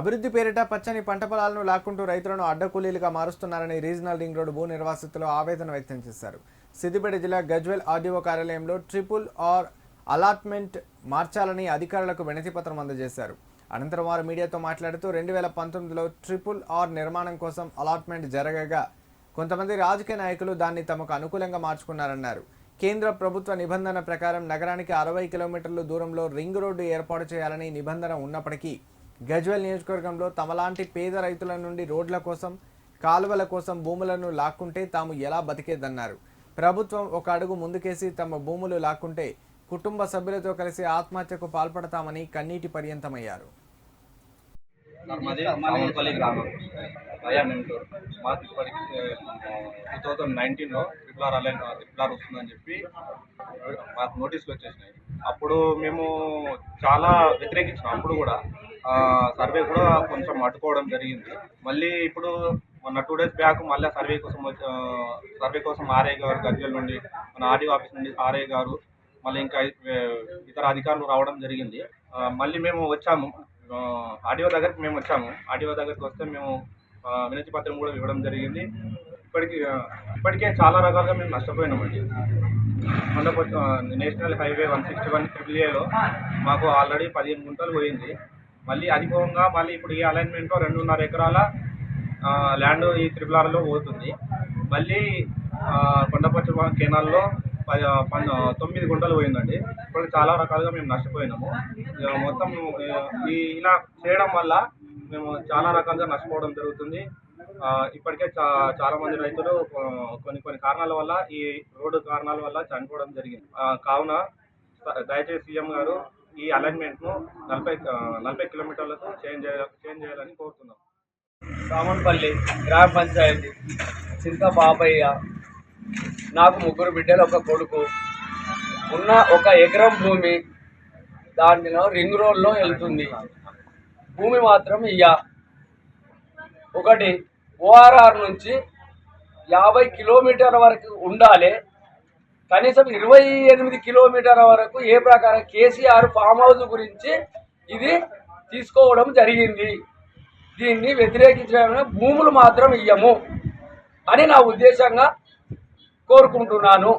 అభివృద్ధి పేరిట పచ్చని పంట పొలాలను లాక్కుంటూ రైతులను అడ్డకూలీలుగా మారుస్తున్నారని రీజనల్ రింగ్ రోడ్డు భూ నిర్వాసితులు ఆవేదన వ్యక్తం చేశారు. సిద్దిపేట జిల్లా గజ్వెల్ ఆర్డీఓ కార్యాలయంలో ట్రిపుల్ ఆర్ అలాట్మెంట్ మార్చాలని అధికారులకు వినతి పత్రం అందజేశారు. అనంతరం వారు మీడియాతో మాట్లాడుతూ రెండు వేల పంతొమ్మిదిలో ట్రిపుల్ ఆర్ నిర్మాణం కోసం అలాట్మెంట్ జరగగా కొంతమంది రాజకీయ నాయకులు దాన్ని తమకు అనుకూలంగా మార్చుకున్నారన్నారు. కేంద్ర ప్రభుత్వ నిబంధన ప్రకారం నగరానికి అరవై కిలోమీటర్ల దూరంలో రింగ్ రోడ్డు ఏర్పాటు చేయాలని నిబంధన ఉన్నప్పటికీ గజ్వెల్ నియోజకవర్గంలో తమలాంటి పేద రైతుల నుండి రోడ్ల కోసం కాలువల కోసం భూములను లాక్కుంటే తాము ఎలా బతికేదన్నారు. ప్రభుత్వం ఒక అడుగు ముందుకేసి తమ భూములు లాక్కుంటే కుటుంబ సభ్యులతో కలిసి ఆత్మహత్యకు పాల్పడతామని కన్నీటి పర్యంతమయ్యారు. మాకు ఇప్పటికి టూ థౌజండ్ నైన్టీన్లో ట్రిపుల్ అలైన్ ట్రిపుల్ వస్తుందని చెప్పి మాకు నోటీసులు వచ్చేసినాయి. అప్పుడు మేము చాలా వ్యతిరేకించినాం అప్పుడు కూడా. సర్వే కూడా కొంచెం అడ్డుకోవడం జరిగింది. మళ్ళీ ఇప్పుడు మొన్న టూ డేస్ బ్యాక్ మళ్ళీ సర్వే కోసం వచ్చి సర్వే కోసం ఆర్ఐ గారు గజ్వెల్ నుండి మన ఆర్డీఓ ఆఫీస్ నుండి ఆర్ఐ గారు మళ్ళీ ఇంకా ఇతర అధికారులు రావడం జరిగింది. మళ్ళీ మేము వచ్చాము. ఆర్డీఓ దగ్గరికి మేము వచ్చాము. ఆర్డీఓ దగ్గరికి వస్తే మేము వినతి పత్రం కూడా ఇవ్వడం జరిగింది. ఇప్పటికి ఇప్పటికే చాలా రకాలుగా మేము నష్టపోయినామండి. మొన్న national highway one sixty one triple ఏలో మాకు ఆల్రెడీ పదిహేను గుంటలు పోయింది. మళ్ళీ అధికంగా మళ్ళీ ఇప్పుడు ఈ అలైన్మెంట్లో రెండున్నర ఎకరాల ల్యాండ్ ఈ త్రిపులారలో పోతుంది. మళ్ళీ ఆ, కొండపచ్చ కెనాల్లో పది పన్- తొమ్మిది గుంటలు పోయిందండి. ఇప్పుడు చాలా రకాలుగా మేము నష్టపోయినాము. మొత్తం ఈ ఇలా చేయడం వల్ల మేము చాలా రకాలుగా నష్టపోవడం జరుగుతుంది. ఇప్పటికే చా చాలామంది రైతులు కొన్ని కొన్ని కారణాల వల్ల ఈ రోడ్డు కారణాల వల్ల చనిపోవడం జరిగింది. కావున దయచేసి సీఎం గారు ఈ అలైన్మెంట్ను నలభై నలభై కిలోమీటర్లకు చేంజ్ చేంజ్ చేయాలని కోరుతున్నాం. రామన్పల్లి గ్రామ పంచాయతీ చింత బాబయ్య నాకు ముగ్గురు బిడ్డలు ఒక కొడుకు. ఉన్న ఒక ఎకరం భూమి దానిలో రింగ్ రోడ్లో వెళ్తుంది. భూమి మాత్రం ఇయ్య. ఒకటి ఓఆర్ఆర్ నుంచి యాభై కిలోమీటర్ల వరకు ఉండాలి. కనీసం ఇరవై ఎనిమిది కిలోమీటర్ల వరకు ఏ ప్రకారం కేసీఆర్ ఫామ్ హౌస్ గురించి ఇది తీసుకోవడం జరిగింది. దీన్ని వ్యతిరేకించడం భూములు మాత్రం ఇయ్యము అని నా ఉద్దేశంగా కోరుకుంటున్నాను.